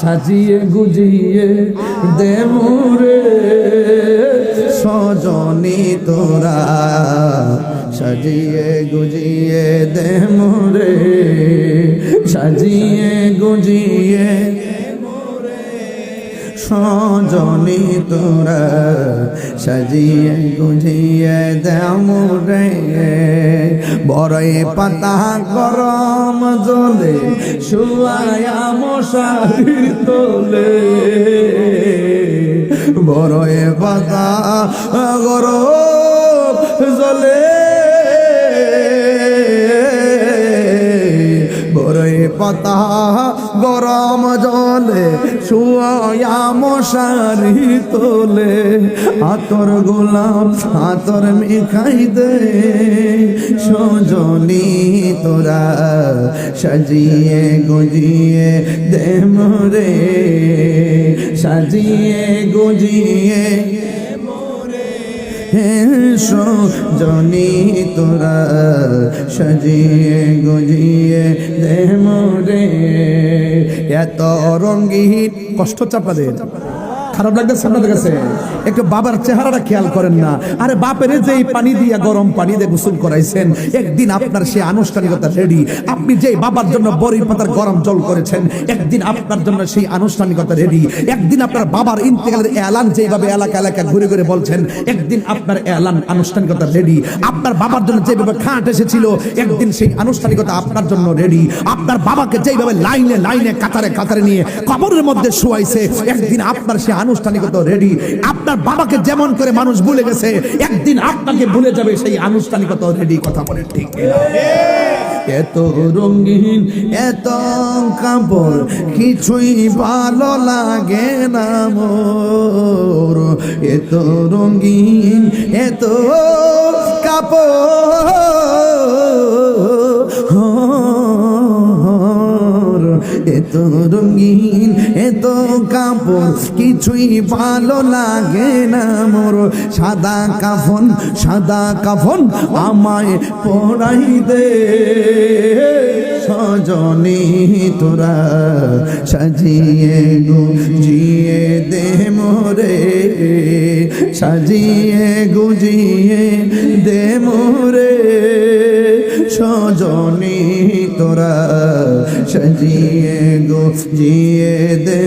সাজিয়ে গুজিয়ে দে সজনী তোরা সাজিয়ে গুজিয়ে দে সাজিয়ে গুজিয়ে সজনী তোরা সাজিয়ে গুজিয়ে দামু রে। বড়ই পাতা গরম জলে শুয়ায়া মশারির তোলে। বড়ই পাতা গরম জলে বড়ই পাতা গরম জলে শুয়া মশারি তোলে। আতর গোলাম আতর মিখাই দে। সজনী তোরা সাজিয়ে গজিয়ে দে মরে সাজিয়ে গজিয়ে জনি তোরা সাজিয়ে গজিয়ে দে রে এত রঙ্গিন কষ্ট চাপাদের খারাপ লাগতেছে আপনাদের কাছে? একটু বাবার চেহারাটা খেয়াল করেন না। আরে বাপের যে পানি দিয়া গরম পানি দিয়ে গোসল করাইছেন, একদিন আপনার সে আনুষ্ঠানিকতা রেডি আপনি যে বাবার জন্য বড়ি পাতার গরম জল করেছেন, একদিন আপনার জন্য সেই আনুষ্ঠানিকতা রেডি একদিন আপনার বাবার ইন্তেকালের এলান যেভাবে এলাকা এলাকা ঘুরে ঘুরে বলছেন, একদিন আপনার এলান আনুষ্ঠানিকতা রেডি আপনার বাবার জন্য যেভাবে খাট এসেছিল, একদিন সেই আনুষ্ঠানিকতা আপনার জন্য রেডি আপনার বাবাকে যেভাবে লাইনে লাইনে, কাতারে কাতারে নিয়ে কবরের মধ্যে শুয়াইছে, একদিন আপনার সে আনুষ্ঠানিকতা রেডি আপনার বাবাকে যেমন করে মানুষ ভুলে গেছে, একদিন আপনাকে ভুলে যাবে সেই আনুষ্ঠানিকতা রেডি কথা বলে ঠিক এত রঙিন, এত কাপড়, কিছুই ভালো লাগে না মোর। এত রঙিন, এত কাপড়, এত কাপড়, কিছুই ভালো লাগে না মোর। সাদা কাফন সাদা কাফন আমায় পড়াই দে। সজনী তোরা সাজিয়ে গুজিয়ে দে মোরে। সাজিয়ে গুজিয়ে দে সজনী তোরা সাজিয়ে গো জিয়ে দে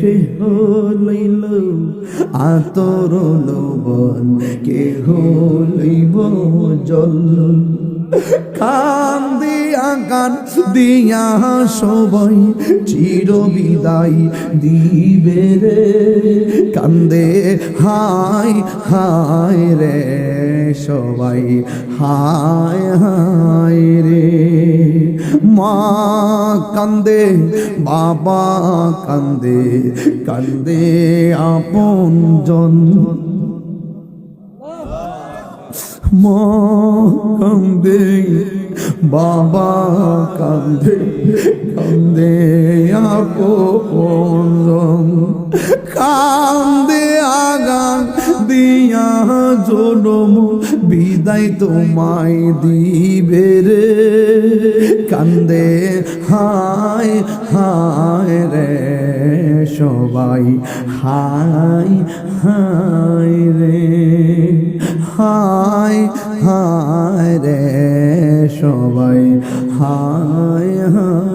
কে হইল আতর লবণ কে হইব জল। কান কান দিয়া সবাই চির বিদায় দিবে রে। কান্দে, হায় হায় রে সবাই, হায় হায় রে। মা কান্দে, বাবা কান্দে কান্দে আপন জন মা কান্দে বাবা কান্দে কান্দে আপন কান্দে আগান দিয়া জনম, বিদায় তোমায় দিবে রে। কান্দে, হায় হায় রে সবাই, হায় হায় রে। হায় হায় রে সবাই হায় হায়।